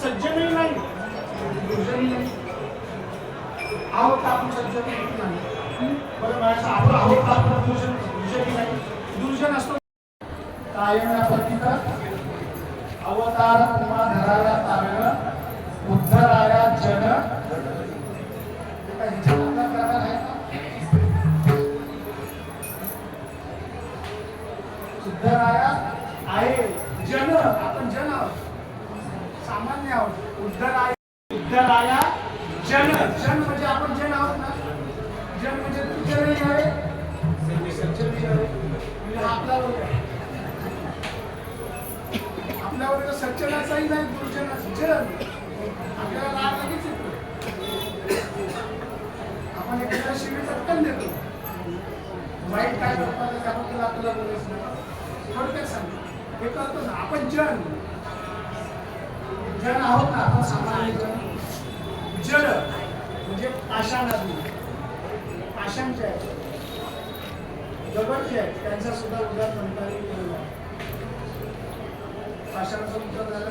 सज्जनही नाही. दुर्जनही नाही. आहोत का आपण सज्जन नाही. बरं माझ्या आपण आहोत का आपण दुर्जन दुर्जनही नाही? दुर्जन असतो. कायम पतित अवतार उमा धराला तारण उद्धराया जन. उद्धराया आहे जन. उद्धराया जन जन म्हणजे आपण जन आहोत ना जन म्हणजे तू जनही आहे. म्हणजे आपला वर्ग आपल्या वर्ग सज्जनाचाही नाही दुर्जनाचा जन. आपल्याला राग लगेच येतो. आपण एखाद्या शिवी पटकन देतो. वाईट काय करतात त्याबद्दल आपल्याला बोलायचं नाही. थोडक्यात सांगतो. हे करतो आपण जन. जन आहोत ना आपण सामान्य जड म्हणजे पाषाणातली पाषाण जे आहेत. दगड जे आहेत. त्यांचा सुद्धा उदाहरण म्हणता येईल पाषाणाचं उत्तर झालं.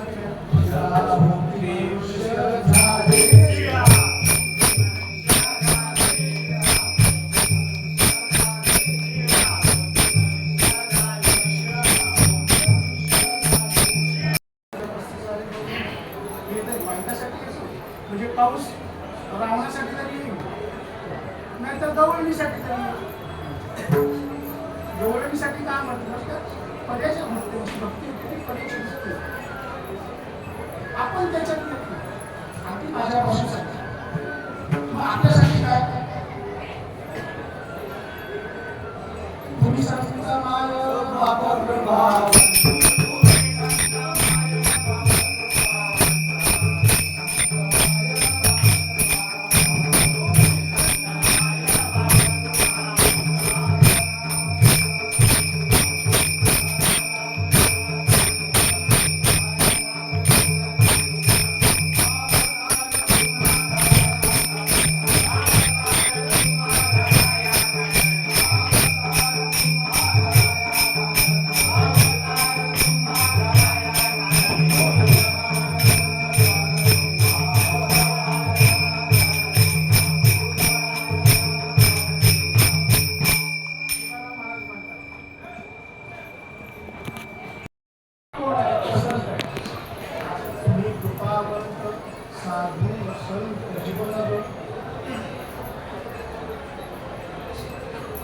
साधू संत जीवनावर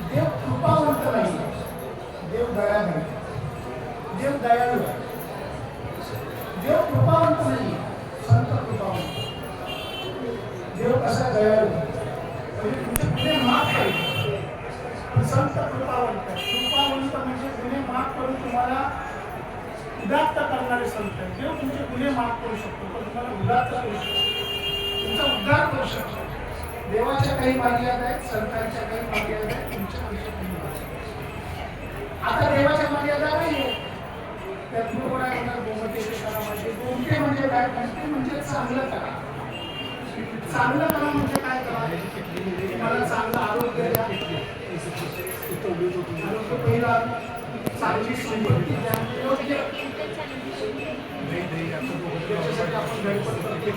देव कृपावंत नाही देव दया नाही देव दयाळू देव कृपावंत नाही संत कृपावंत देव कसा दयाळू म्हणजे तुमचे गुन्हे माफ करेल संत कृपावंत कृपावंत म्हणजे गुन्हे माफ करून तुम्हाला उदात्त करणारे संत आहेत. देव तुमचे गुन्हे माफ करू शकतो पण तुम्हाला उदात्त करू शकतो. तुमचा उद्धार करू शकतो. देवाच्या काही मर्यादा आहेत संतांच्या काही मर्यादा आहेत तुमच्या आयुष्यात काही आता देवाच्या मर्यादा नाही त्यात बरोबर आहे गोमतेचे करा म्हणजे गोमते म्हणजे काय? म्हणते म्हणजे चांगलं करा. चांगलं करा म्हणजे काय करा? मला चांगलं आरोग्य द्या. आरोग्य पहिला चांगली संपत्ती द्या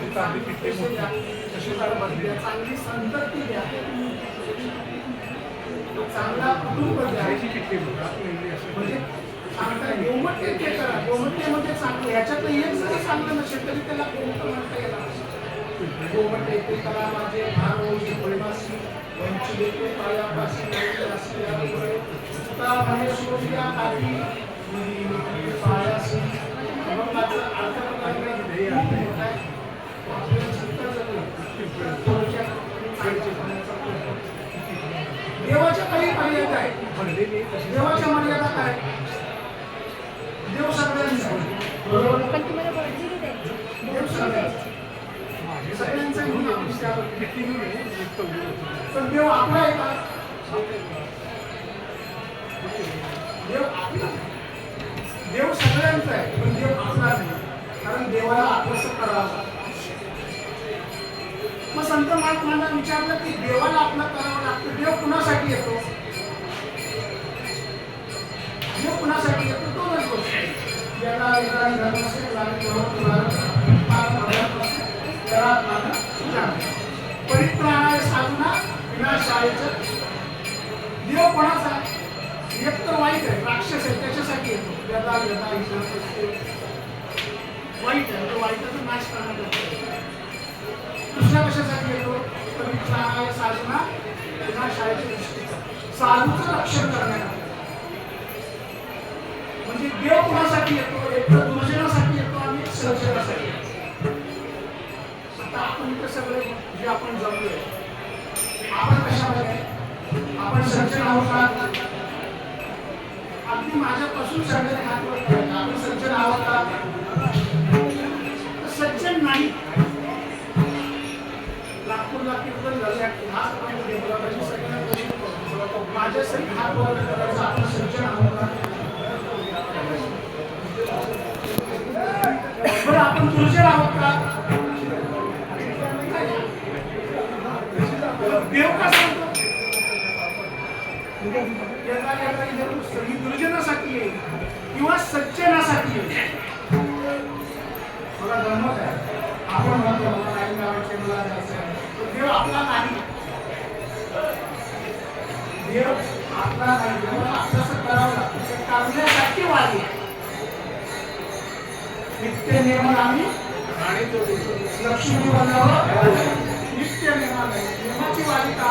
चांगली द्या, चांगली संतती द्या चांगला कुटुंब म्हणजे चांगला गोमट्य ते करा गोमट्य म्हणजे चांगलं याच्यातलं एक जरी चांगलं नसेल तरी त्याला गोमट म्हणता येणार गोमट्य येते माझे वंचित येते पायापाशी नवरी यामुळे सुता महेश्वरी या काठी मुली मुली पायासी अभंगाचा अर्थ प्रकारे ध्येय आहे आपल्याला चिंता जगली थोडक्यात खायचे पाण्याचा प्रश्न. देवाच्या काही मर्यादा आहेत देवाच्या मर्यादा काय देव आहे. द्यायची देव सगळ्यांचा देव आपण आहे पण देव आपला आहे का देव आपला देव देवाला आकर्षक करावा लागतं. मग संत महात्मांना विचारलं की देवाला आपला करावा लागतो देव कुणासाठी येतो देव कुणासाठी येतो दोनच गोष्टी याला याला धर्म असेल परित्राणाय साधना विनाशायच. देव कोणाचा एक तर वाईट आहे राक्षस आहे त्याच्यासाठी येतो. यदा यदा ईश्वर वाईट आहे तो वाईटाचा नाश करण्यासाठी दुसऱ्या कशासाठी येतो? परित्राणाय साधना विनाशायचं दृष्टीचा. साधूचं रक्षण करण्यात म्हणजे देव कोणासाठी येतो? आपण जमलोय आपण कशामध्ये? आपण सज्जन आहोत का? अगदी माझ्यापासून सगळे हात वर आपण सज्जन आहोत का? सज्जन नाही. नागपूरला कीर्तन झाले हात सगळ्यांना माझ्यासाठी हात वर करायचा आपण सज्जन आहोत का? बरं आपण दुर्जन आहोत का देव का सांगतो याचा याचा इथं सगळी दुर्जनासाठी येईल किंवा सज्जनासाठी येईल मला गंमत आहे. आपण म्हणतो मला नाही गावाचे मला जायचं देव आपला नाही. देव आपला नाही. देवाला अभ्यास करावा लागतो. ते करण्यासाठी वाली आहे. नित्य नियम आम्ही लक्ष्मी बनावं नित्य नियमाने नियमाची वाली का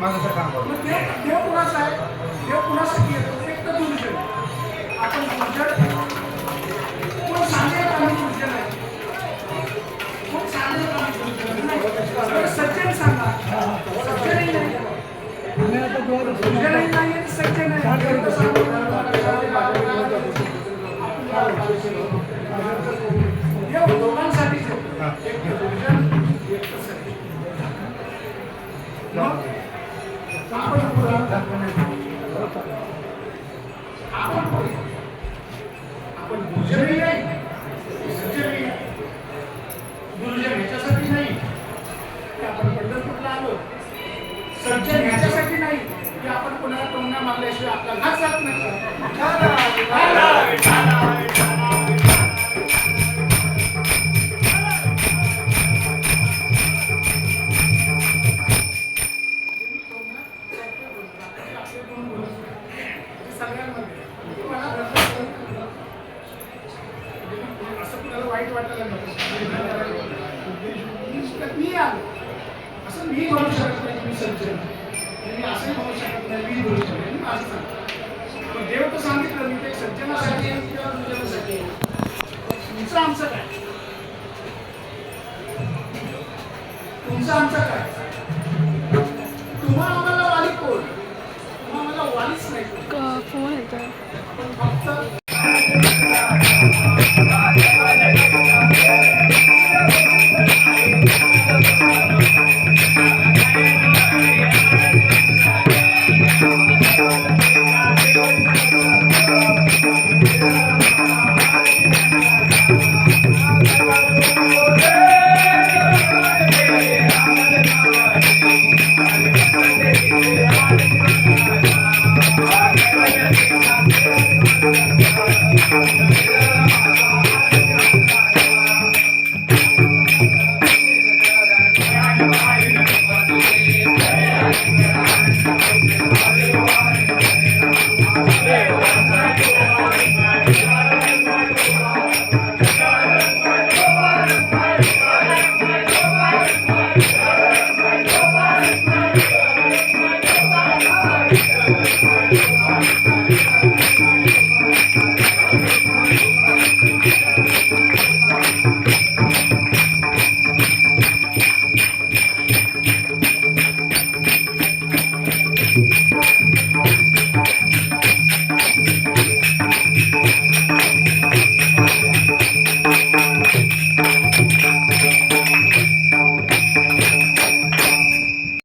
माझं काम मग देव देव कुणाचा आहे? देव कुणासाठी येतो? एक तर दुर्जन आपण दुर्जन कोण सांगेल का दुर्जन आहे? कोण सांगेल दुर्जन नाही. सज्जन सांगा. सज्जनही नाही. दुर्जनही नाही आणि सज्जन आहे देव दोघांसाठीच एक दुर्जन Thank you. शकत नाही की मी सज्जन आहे. मी असंही म्हणू शकत नाही मी बोलू शकत नाही. मी माझं सांगतो पण देव तर सांगितलं मी ते सज्जनासाठी आहे किंवा दुर्जनासाठी आहे. तुमचं आमचं काय तुमचं आमचं काय तुम्हा आम्हाला वाली कोण तुम्हा आम्हाला वालीच नाही कोण. आपण फक्त